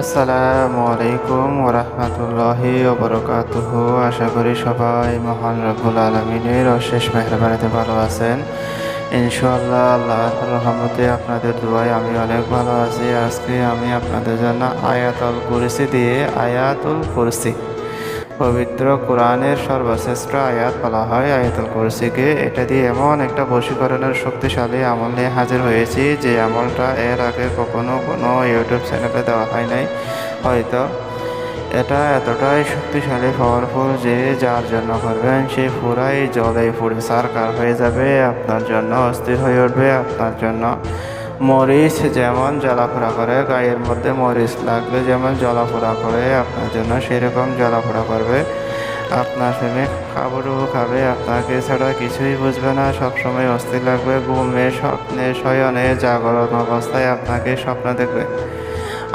আসসালামু আলাইকুম ওরহমতুল্লাহি ওবরকাতুহ। আশা করি সবাই মহান রব্বুল আলমিনের অশেষ মেহরবানিতে ভালো আছেন। ইনশাল্লাহ আল্লাহ রহমতে আপনাদের দোয়ায় আমি অনেক ভালো আছি। আজকে আমি আপনাদের জন্য আয়াতুল কুরসি দিয়ে আয়াতুল কুরসি পবিত্র কোরআনের সর্বশ্রেষ্ঠ আয়াত বলা হয়, আয়াতুল কুরসিকে। এটা দিয়ে এমন একটা বশীকরণের শক্তিশালী আমল নিয়ে হাজির হয়েছি যে আমলটা এর আগে কখনো কোনো ইউটিউব চ্যানেলে দেওয়া হয় নাই। হয়তো এটা এতটাই শক্তিশালী পাওয়ারফুল যে যার জন্য করবেন সে পুরাই জলে পুড়ে সারকার হয়ে যাবে, আপনার জন্য অস্থির হয়ে উঠবে, আপনার জন্য মরিচ যেমন জলাফোড়া করে, গায়ের মধ্যে মরিচ লাগলে যেমন জলাফোড়া করে, আপনার জন্য সেরকম জলাফোড়া করবে। আপনার প্রেমে খাবারও খাবে, আপনাকে ছাড়া কিছুই বুঝবে না, সবসময় অস্থির লাগবে, ঘুমে স্বপ্নে, শয়নে, জাগরণ অবস্থায় আপনাকে স্বপ্ন দেখবে।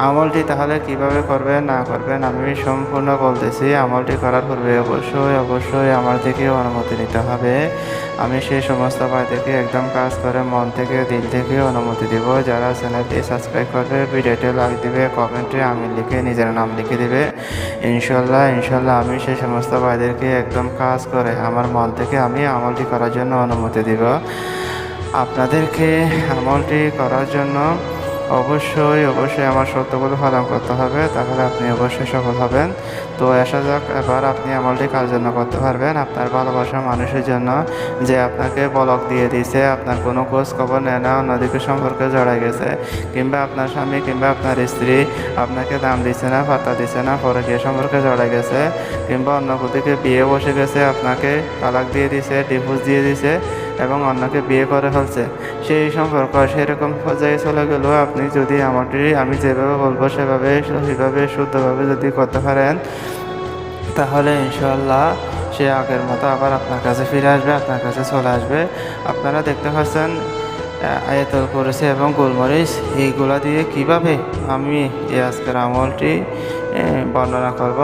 আমলটি তাহলে কীভাবে করবেন, না করবেন, আমি সম্পূর্ণ বলতেছি, আমলটি করার পূর্বে অবশ্যই অবশ্যই আমার থেকে অনুমতি নিতে হবে। আমি সেই সমস্ত ভাইদেরকে একদম কাজ করে মন থেকে, দিল থেকে অনুমতি দেব। যারা চ্যানেলটি সাবস্ক্রাইব করবে ভিডিওটি লাইক দিবে, কমেন্টে আমি লিখে নিজের নাম লিখে দিবে। ইনশাল্লাহ ইনশাল্লাহ আমি সেই সমস্ত ভাইদেরকে একদম কাজ করে আমার মন থেকে আমি আমলটি করার জন্য অনুমতি দিব। আপনাদেরকে আমলটি করার জন্য অবশ্যই অবশ্যই আমার সত্যগুলো পালন করতে হবে, তাহলে আপনি অবশ্যই সফল হবেন। তো আসা যাক, এবার আপনি আমলটি কার জন্য করতে পারবেন? আপনার ভালোবাসা মানুষের জন্য, যে আপনাকে বলক দিয়ে দিয়েছে, আপনার কোনো খোঁজ খবর নেয় না, অন্যদিকে সম্পর্কে জড়াই গেছে, কিংবা আপনার স্বামী কিংবা আপনার স্ত্রী আপনাকে দাম দিচ্ছে না, পাত্তা দিচ্ছে না, পরে গিয়ে সম্পর্কে জড়াই গেছে, কিংবা অন্য কোথাকে বিয়ে বসে গেছে, আপনাকে তালাক দিয়ে দিছে ডিভোর্স দিয়ে দিছে এবং অন্যকে বিয়ে করে ফেলছে। সেই সম্পর্ক সেরকম পর্যায়ে চলে গেলেও আপনি যদি আমারটি আমি যেভাবে বলব সেভাবে সহিভাবে শুদ্ধভাবে যদি করতে পারেন, তাহলে ইনশাল্লাহ সে আগের মতো আবার আপনার কাছে ফিরে আসবে, আপনার কাছে চলে আসবে। আপনারা দেখতে পাচ্ছেন আয়াতুল করেছে এবং গোলমরিচ, এইগুলা দিয়ে কীভাবে আমি এই আজকের আমলটি বর্ণনা করব।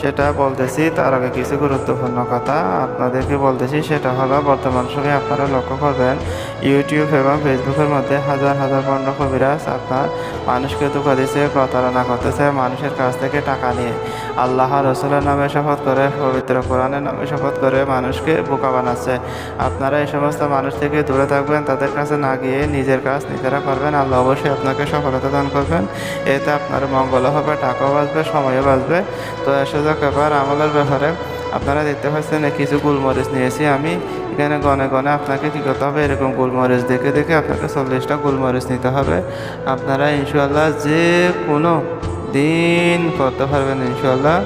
সেটা বলতেছি, তার আগে কিছু গুরুত্বপূর্ণ কথা আপনাদেরকে বলতেছি, সেটা হলো বর্তমান সময়ে আপনারা লক্ষ্য করবেন ইউটিউব এবং ফেসবুকের মধ্যে হাজার হাজার পণ্য কবিরাজ আপনার মানুষকে ধোকা দিচ্ছে প্রতারণা করতেছে, মানুষের কাছ থেকে টাকা নিয়ে। আল্লাহ রসুলের নামে শপথ করে, পবিত্র কোরআনের নামে শপথ করে মানুষকে বোকা বানাচ্ছে। আপনারা এই সমস্ত মানুষ থেকে দূরে থাকবেন, তাদের কাছে না গিয়ে নিজের কাজ নিজেরা করবেন। আল্লাহ অবশ্যই আপনাকে সফলতা দান করবেন। এতে আপনার মঙ্গল হবে, টাকাও বাঁচবে, সময়ও বাঁচবে। তো এসে এবার আমলের ব্যাপারে। আপনারা দেখতে পাচ্ছেন কিছু গোলমরিচ নিয়েছি আমি। এখানে গনে গনে আপনাকে কী করতে হবে? এরকম গোলমরিচ দেখে দেখে আপনাকে চল্লিশটা গোলমরিচ নিতে হবে। আপনারা ইনশাল্লাহ যে কোনো দিন করতে পারবেন ইনশাল্লাহ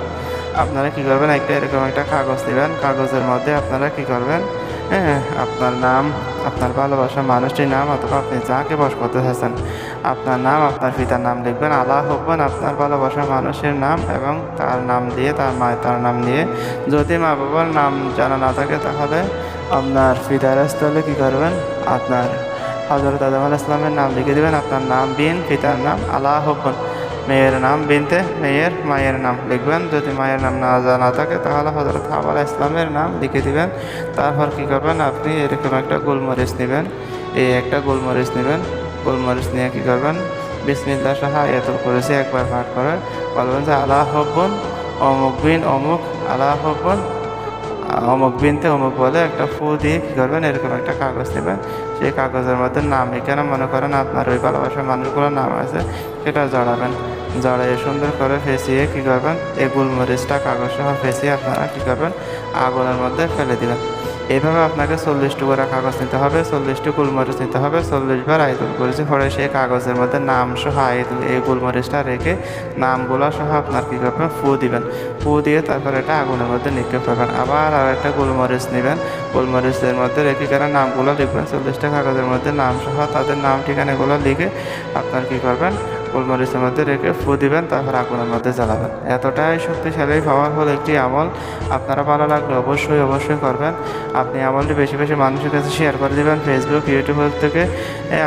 আপনারা কী করবেন? একটা এরকম একটা কাগজ নেবেন কাগজের মধ্যে আপনারা কী করবেন? হ্যাঁ আপনার নাম, আপনার ভালোবাসা মানুষটির নাম অথবা আপনি যাকে বস করতে চাচ্ছেন আপনার নাম, আপনার পিতার নাম লিখবেন। আল্লাহ হবেন আপনার ভালোবাসা মানুষের নাম এবং তার নাম দিয়ে, তার মায়ের, তার নাম দিয়ে যদি মা বাবার নাম জানা না থাকে তাহলে আপনার পিতার স্থলে কী করবেন? আপনার হজরত আদম আল ইসলামের নাম লিখে দেবেন। আপনার নাম বিন, পিতার নাম আল্লাহ হবেন। মেয়ের নাম বিনতে, মেয়ের মায়ের নাম লিখবেন। যদি মায়ের নাম না জানা থাকে, তাহলে হজরত হাবাল ইসলামের নাম লিখে দিবেন। তারপর কী করবেন? আপনি এরকম একটা গোলমরিচ নেবেন। এই একটা গোলমরিচ নেবেন। গোলমরিচ নিয়ে কী করবেন? বিসমিল্লা সাহা আয়াতুল করেছি একবার পাঠ করে বলবেন যে, আল্লাহ হব্বন, অমুক বিন অমুক, আল্লাহ হব্বন, অমুক বিনতে অমুক বলে একটা ফু দিয়ে কী করবেন? এরকম একটা কাগজ নেবেন। সেই কাগজের মধ্যে নাম এখানে মনে করেন আপনার ওই ভালোবাসার মানুষগুলোর নাম আছে, সেটা জড়াবেন। জড়াইয়ে সুন্দর করে ফেসিয়ে কী করবেন? এই গোলমরিচটা কাগজ সহ ফেসিয়ে আপনারা কী করবেন? আগুনের মধ্যে ফেলে দিবেন। এইভাবে আপনাকে চল্লিশটি করে কাগজ নিতে হবে চল্লিশটি গোলমরিচ নিতে হবে, চল্লিশ বার আইদুল করেছি, পরে সেই কাগজের মধ্যে নাম সহ আইদুল এই গোলমরিচটা রেখে নামগুলো সহ আপনার কী করবেন? ফু দিবেন। ফু দিয়ে তারপর এটা আগুনের মধ্যে নিক্ষেপ করবেন। আবার আর একটা গোলমরিচ নেবেন। গোলমরিচের মধ্যে রেখে কেন নামগুলো লিখবেন? চল্লিশটা কাগজের মধ্যে নাম সহ তাদের নাম ঠিকানাগুলো লিখে আপনার কী করবেন? গোলমরিচের মধ্যে রেখে ফু দিবেন, তারপর আগুনের মধ্যে জ্বালাবেন। এতটাই শক্তিশালী পাওয়ারফুল একটি আমল। আপনারা ভালো লাগলে অবশ্যই অবশ্যই করবেন। আপনি আমলটি বেশি বেশি মানুষের কাছে শেয়ার করে দেবেন। ফেসবুক ইউটিউব থেকে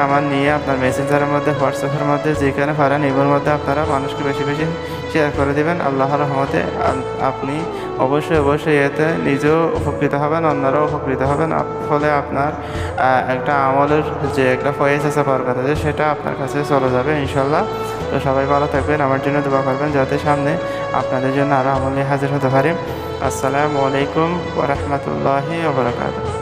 আমার নিয়ে আপনার মেসেঞ্জারের মধ্যে হোয়াটসঅ্যাপের মধ্যে, যেখানে পারেন এগুলোর মধ্যে আপনারা মানুষকে বেশি বেশি শেয়ার করে দেবেন। আল্লাহর রহমতে আপনি অবশ্যই অবশ্যই এতে নিজেও উপকৃত হবেন, অন্যরাও উপকৃত হবেন। ফলে আপনার একটা আমলের যে একটা ফয়েজ আছে, বরকত আছে, সেটা আপনার কাছে চলে যাবে ইনশাল্লাহ তো সবাই ভালো থাকবেন, আমার জন্য দোয়া করবেন, যাতে সামনে আপনাদের জন্য আরও আমল হাজির হতে পারি। আসসালামু আলাইকুম ওরহমতুল্লাহি ওবরাকাতুহ